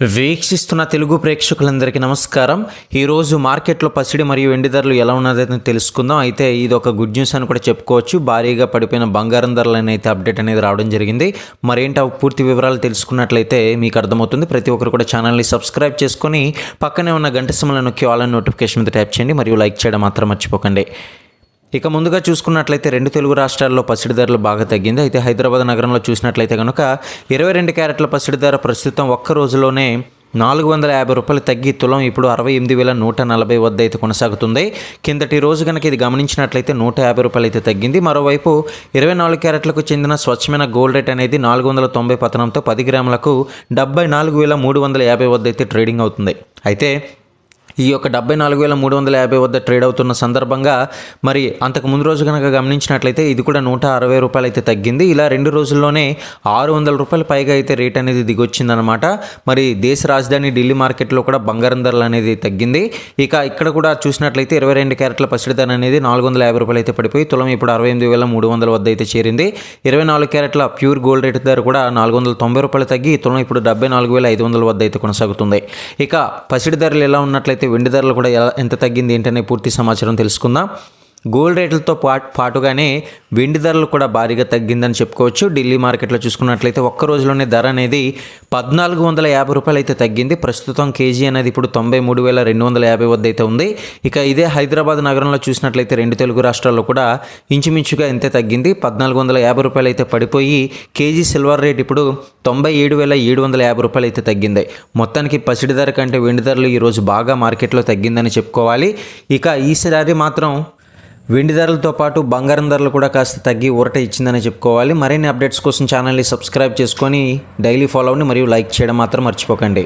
వీక్షిస్తున్న తెలుగు ప్రేక్షకులందరికీ నమస్కారం. ఈరోజు మార్కెట్లో పసిడి మరియు వెండి ధరలు ఎలా ఉన్నదని తెలుసుకుందాం. అయితే ఇది ఒక గుడ్ న్యూస్ అని కూడా చెప్పుకోవచ్చు. భారీగా పడిపోయిన బంగారం ధరలను అయితే అప్డేట్ అనేది రావడం జరిగింది. మరేంటి ఆ పూర్తి వివరాలు తెలుసుకున్నట్లయితే మీకు అర్థమవుతుంది. ప్రతి ఒక్కరు కూడా ఛానల్ని సబ్స్క్రైబ్ చేసుకొని పక్కనే ఉన్న గంట సమయంలో నొక్కి ఆల్ నోటిఫికేషన్ మీద ట్యాప్ చేయండి. మరియు లైక్ చేయడం మాత్రం మర్చిపోకండి. ఇక ముందుగా చూసుకున్నట్లయితే రెండు తెలుగు రాష్ట్రాల్లో పసిడి ధరలు బాగా తగ్గింది. అయితే హైదరాబాద్ నగరంలో చూసినట్లయితే కనుక ఇరవై రెండు క్యారెట్ల పసిడి ధర ప్రస్తుతం ఒక్క రోజులోనే నాలుగు వందల యాభై రూపాయలు తగ్గి తులం ఇప్పుడు అరవై ఎనిమిది వేల నూట నలభై వద్ద అయితే కొనసాగుతుంది. కిందటి రోజు కనుక ఇది గమనించినట్లయితే నూట యాభై రూపాయలు అయితే తగ్గింది. మరోవైపు ఇరవై నాలుగు క్యారెట్లకు చెందిన స్వచ్ఛమైన గోల్డ్ రేట్ అనేది నాలుగు వందల తొంభై పతనంతో పది గ్రాములకు డెబ్బై నాలుగు వేల మూడు వందల యాభై వద్ద అయితే ట్రేడింగ్ అవుతుంది. అయితే ఈ యొక్క డెబ్బై నాలుగు వేల మూడు వందల యాభై వద్ద ట్రేడ్ అవుతున్న సందర్భంగా మరి అంతకు ముందు రోజు కనుక గమనించినట్లయితే ఇది కూడా నూట అరవై రూపాయలు అయితే తగ్గింది. ఇలా రెండు రోజుల్లోనే ఆరు వందల రూపాయలు పైగా అయితే రేట్ అనేది దిగొచ్చిందనమాట మరి దేశ రాజధాని ఢిల్లీ మార్కెట్లో కూడా బంగారం ధరలు అనేది తగ్గింది. ఇక ఇక్కడ కూడా చూసినట్లయితే ఇరవై రెండు క్యారెట్ల పసిడి ధర అనేది నాలుగు వందల యాభై రూపాయలు అయితే పడిపోయి తులం ఇప్పుడు అరవై ఎనిమిది వేల మూడు వందల వద్ద అయితే చేరింది. ఇరవై నాలుగు క్యారెట్ల ప్యూర్ గోల్డ్ రేట్ ధర కూడా నాలుగు వందల తొంభై రూపాయలు తగ్గి తులం ఇప్పుడు డెబ్బై నాలుగు వేల ఐదు వందల వద్ద అయితే కొనసాగుతుంది. ఇక పసిడి ధరలు ఎలా ఉన్నట్లయితే వెండి ధరలు కూడా ఎలా ఎంత తగ్గింది ఏంటనే పూర్తి సమాచారం తెలుసుకుందాం. గోల్డ్ రేట్లతో పాటు పాటుగానే వెండి ధరలు కూడా భారీగా తగ్గిందని చెప్పుకోవచ్చు. ఢిల్లీ మార్కెట్లో చూసుకున్నట్లయితే ఒక్క రోజులోనే ధర అనేది పద్నాలుగు వందల యాభై రూపాయలు అయితే తగ్గింది. ప్రస్తుతం కేజీ అనేది ఇప్పుడు తొంభై మూడు వేల రెండు వందల యాభై వద్ద అయితే ఉంది. ఇక ఇదే హైదరాబాద్ నగరంలో చూసినట్లయితే రెండు తెలుగు రాష్ట్రాల్లో కూడా ఇంచుమించుగా ఇంతే తగ్గింది. పద్నాలుగు వందల యాభై రూపాయలు అయితే పడిపోయి కేజీ సిల్వర్ రేట్ ఇప్పుడు తొంభై ఏడు వేల ఏడు వందల యాభై రూపాయలు అయితే తగ్గింది. మొత్తానికి పసిడి ధర కంటే వెండి ధరలు ఈరోజు బాగా మార్కెట్లో తగ్గిందని చెప్పుకోవాలి. ఇక ఈసారి మాత్రం వెండి ధరలతో పాటు బంగారం ధరలు కూడా కాస్త తగ్గి ఊరట ఇచ్చిందని చెప్పుకోవాలి. మరిన్ని అప్డేట్స్ కోసం ఛానల్ని సబ్స్క్రైబ్ చేసుకొని డైలీ ఫాలో మరియు లైక్ చేయడం మాత్రం మర్చిపోకండి.